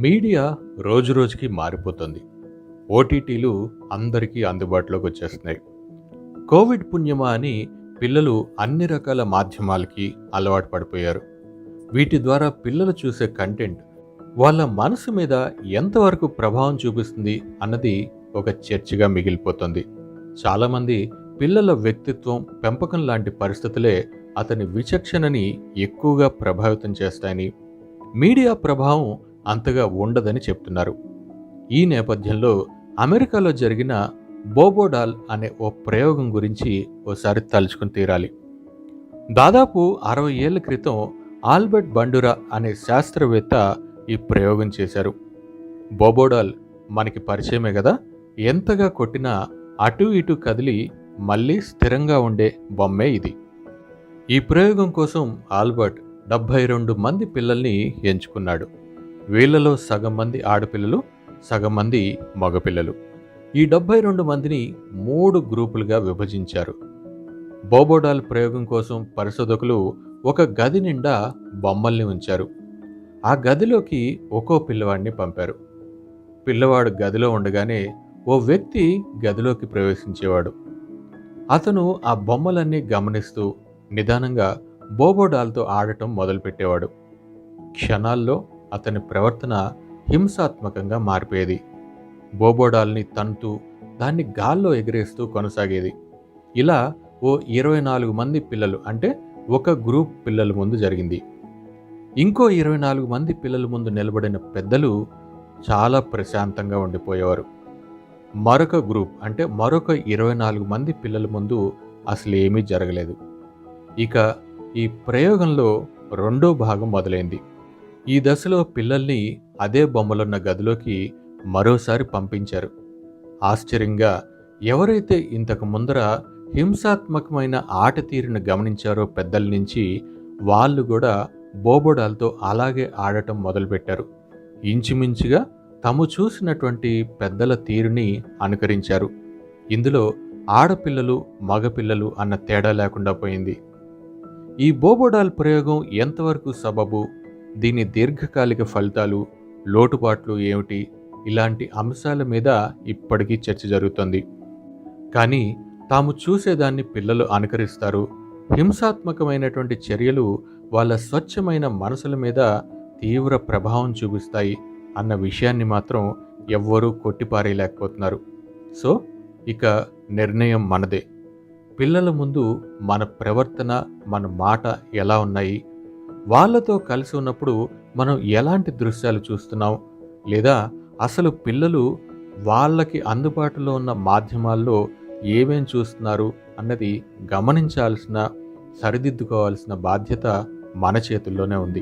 Media రోజురోజుకి మారిపోతుంది. ఓటీటీలు అందరికీ అందుబాటులోకి వచ్చేస్తున్నాయి. కోవిడ్ పుణ్యమా అని పిల్లలు అన్ని రకాల మాధ్యమాలకి అలవాటు పడిపోయారు. వీటి ద్వారా పిల్లలు చూసే కంటెంట్ వాళ్ళ మనసు మీద ఎంతవరకు ప్రభావం చూపిస్తుంది అన్నది ఒక చర్చగా మిగిలిపోతుంది. చాలామంది పిల్లల వ్యక్తిత్వం పెంపకం లాంటి పరిస్థితులే అతని విచక్షణని ఎక్కువగా ప్రభావితం చేస్తాయని. మీడియా ప్రభావం అంతగా ఉండదని చెప్తున్నారు. ఈ నేపథ్యంలో అమెరికాలో జరిగిన బోబోడాల్ అనే ఓ ప్రయోగం గురించి ఓసారి తలుచుకుని తీరాలి. దాదాపు అరవై ఏళ్ళ క్రితం ఆల్బర్ట్ బండురా అనే శాస్త్రవేత్త ఈ ప్రయోగం చేశారు. బోబోడాల్ మనకి పరిచయమే కదా? ఎంతగా కొట్టినా అటు ఇటు కదిలి మళ్ళీ స్థిరంగా ఉండే బొమ్మే ఇది. ఈ ప్రయోగం కోసం ఆల్బర్ట్ డెబ్భై రెండు మంది పిల్లల్ని ఎంచుకున్నాడు. వీళ్ళలో సగం మంది ఆడపిల్లలు సగం మంది మగపిల్లలు. ఈ డెబ్బై రెండు మందిని మూడు గ్రూపులుగా విభజించారు. బోబోడాల్ ప్రయోగం కోసం పరిశోధకులు ఒక గది నిండా బొమ్మల్ని ఉంచారు. ఆ గదిలోకి ఒక్కో పిల్లవాడిని పంపారు. పిల్లవాడు గదిలో ఉండగానే ఓ వ్యక్తి గదిలోకి ప్రవేశించేవాడు. అతను ఆ బొమ్మలన్నీ గమనిస్తూ నిదానంగా బోబోడాల్తో ఆడటం మొదలుపెట్టేవాడు. క్షణాల్లో అతని ప్రవర్తన హింసాత్మకంగా మారిపోయేది. బోబోడాల్ని తంతూ దాన్ని గాల్లో ఎగిరేస్తూ కొనసాగేది. ఇలా ఓ ఇరవై నాలుగు మంది పిల్లలు అంటే ఒక గ్రూప్ పిల్లల ముందు జరిగింది. ఇంకో ఇరవై నాలుగు మంది పిల్లల ముందు నిలబడిన పెద్దలు చాలా ప్రశాంతంగా ఉండిపోయేవారు. మరొక గ్రూప్ అంటే మరొక ఇరవై నాలుగు మంది పిల్లల ముందు అసలు ఏమీ జరగలేదు. ఇక ఈ ప్రయోగంలో రెండో భాగం మొదలైంది. ఈ దశలో పిల్లల్ని అదే బొమ్మలున్న గదిలోకి మరోసారి పంపించారు. ఆశ్చర్యంగా ఎవరైతే ఇంతకు ముందర హింసాత్మకమైన ఆట తీరును గమనించారో పెద్దల నుంచి వాళ్ళు కూడా బోబోడాలతో అలాగే ఆడటం మొదలుపెట్టారు. ఇంచుమించుగా తాము చూసినటువంటి పెద్దల తీరుని అనుకరించారు. ఇందులో ఆడపిల్లలు మగపిల్లలు అన్న తేడా లేకుండా పోయింది. ఈ బోబోడాల్ ప్రయోగం ఎంతవరకు సబబు? దీని దీర్ఘకాలిక ఫలితాలు లోటుపాట్లు ఏమిటి? ఇలాంటి అంశాల మీద ఇప్పటికీ చర్చ జరుగుతుంది. కానీ తాము చూసేదాన్ని పిల్లలు అనుకరిస్తారు. హింసాత్మకమైనటువంటి చర్యలు వాళ్ళ స్వచ్ఛమైన మనసుల మీద తీవ్ర ప్రభావం చూపిస్తాయి అన్న విషయాన్ని మాత్రం ఎవ్వరూ కొట్టిపారేయలేకపోతున్నారు. సో ఇక నిర్ణయం మనదే. పిల్లల ముందు మన ప్రవర్తన మన మాట ఎలా ఉన్నాయి? వాళ్ళతో కలిసి ఉన్నప్పుడు మనం ఎలాంటి దృశ్యాలు చూస్తున్నాం? లేదా అసలు పిల్లలు వాళ్ళకి అందుబాటులో ఉన్న మాధ్యమాల్లో ఏమేం చూస్తున్నారు అన్నది గమనించాల్సిన సరిదిద్దుకోవాల్సిన బాధ్యత మన చేతుల్లోనే ఉంది.